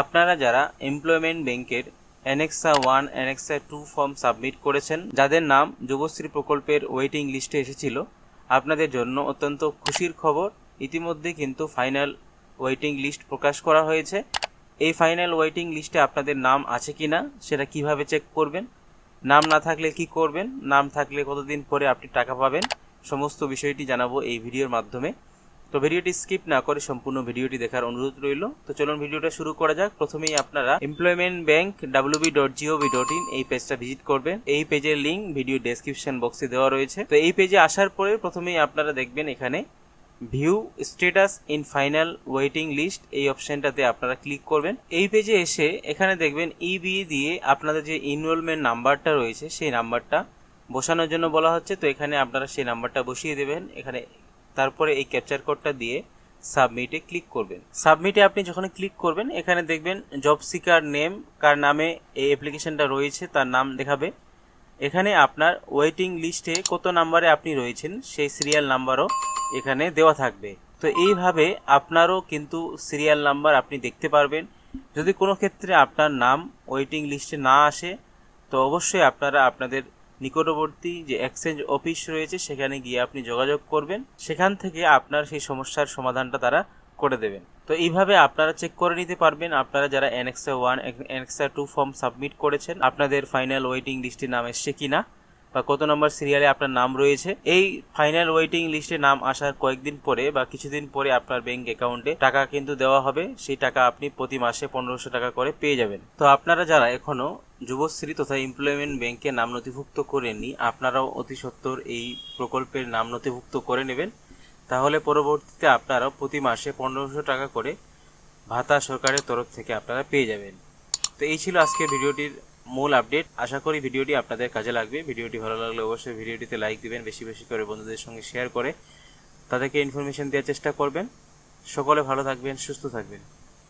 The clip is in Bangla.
আপনারা যারা এমপ্লয়মেন্ট ব্যাংকের annexure one annexure two form submit করেছেন, যাদের নাম যুবশ্রী প্রকল্পের ওয়েটিং লিস্টে এসেছিল, আপনাদের জন্য অত্যন্ত খুশির খবর। ইতিমধ্যে কিন্তু ফাইনাল ওয়েটিং লিস্ট প্রকাশ করা হয়েছে। এই ফাইনাল ওয়েটিং লিস্টে আপনাদের নাম আছে কি না সেটা কীভাবে চেক করবেন? নাম না থাকলে কি করবেন? নাম থাকলে কতদিন পরে আপনি টাকা পাবেন? সমস্ত বিষয়টি জানাব এই ভিডিওর মাধ্যমে। তো ভিডিওটি স্কিপ না করে সম্পূর্ণ ভিডিওটি দেখার অনুরোধ রইল। তো চলুন ভিডিওটা শুরু করা যাক। প্রথমেই আপনারা employment bank WB dot GOV dot in এই পেজটা ভিজিট করবেন। এই পেজের লিঙ্ক ভিডিও ডেসক্রিপশন বক্সে দেওয়া রয়েছে। তো এই পেজে আসার পরে প্রথমেই আপনারা দেখবেন এখানে view status in final waiting list এই অপশনটাতে আপনারা ক্লিক করবেন। এই পেজে এসে এখানে দেখবেন ইবি দিয়ে আপনাদের যে ইনরোলমেন্ট নাম্বারটা রয়েছে সেই নাম্বারটা বসানোর জন্য বলা হচ্ছে। তো এখানে আপনারা সেই নাম্বারটা বসিয়ে দেবেন। এখানে তারপরে এই ক্যাপচার কোডটা দিয়ে সাবমিটে ক্লিক করবেন। সাবমিটে আপনি যখন ক্লিক করবেন, এখানে দেখবেন জব সিকার নেম কার নামে এই অ্যাপ্লিকেশনটা রয়েছে, তার নাম দেখাবে। এখানে আপনার ওয়েটিং লিস্টে কত নাম্বারে আপনি রয়েছেন, সেই সিরিয়াল নাম্বারও এখানে দেওয়া থাকবে। তো এইভাবে আপনারও কিন্তু সিরিয়াল নাম্বার আপনি দেখতে পারবেন। যদি কোনো ক্ষেত্রে আপনার নাম ওয়েটিং লিস্টে না আসে, তো অবশ্যই আপনারা আপনাদের নিকটবর্তী যে এক্সচেঞ্জ অফিস রয়েছে, সেখানে গিয়ে আপনি যোগাযোগ করবেন। সেখান থেকে আপনার সেই সমস্যার সমাধানটা তারা করে দেবেন। তো এইভাবে আপনারা চেক করে নিতে পারবেন। আপনারা যারা annexure one annexure two form submit করেছেন, আপনাদের ফাইনাল ওয়েটিং লিস্টে নাম এসছে কিনা। বা কত নম্বর সিরিয়ালে আপনার নাম রয়েছে, এই ফাইনাল ওয়েটিং লিস্টে নাম আসার কয়েকদিন পরে বা কিছুদিন পরে আপনার ব্যাংক অ্যাকাউন্টে টাকা কিন্তু দেওয়া হবে, সেই টাকা আপনি প্রতি মাসে পনেরোশো টাকা করে পেয়ে যাবেন। তো আপনারা যারা এখনও যুবশ্রী তথা এমপ্লয়মেন্ট ব্যাংকে নাম নথিভুক্ত করেননি, আপনারাও অতি সত্বর এই প্রকল্পের নাম নথিভুক্ত করে নেবেন। তাহলে পরবর্তীতে আপনারাও প্রতি মাসে পনেরোশো টাকা করে ভাতা সরকারের তরফ থেকে আপনারা পেয়ে যাবেন। তো এই ছিল আজকের ভিডিওটির মূল আপডেট। আশা করি ভিডিওটি আপনাদের কাজে লাগবে। ভিডিওটি ভালো লাগলে অবশ্যই ভিডিওটিতে লাইক দিবেন, বেশি বেশি করে বন্ধুদের সঙ্গে শেয়ার করে তাদেরকে ইনফরমেশন দেওয়ার চেষ্টা করবেন। সকলে ভালো থাকবেন, সুস্থ থাকবেন।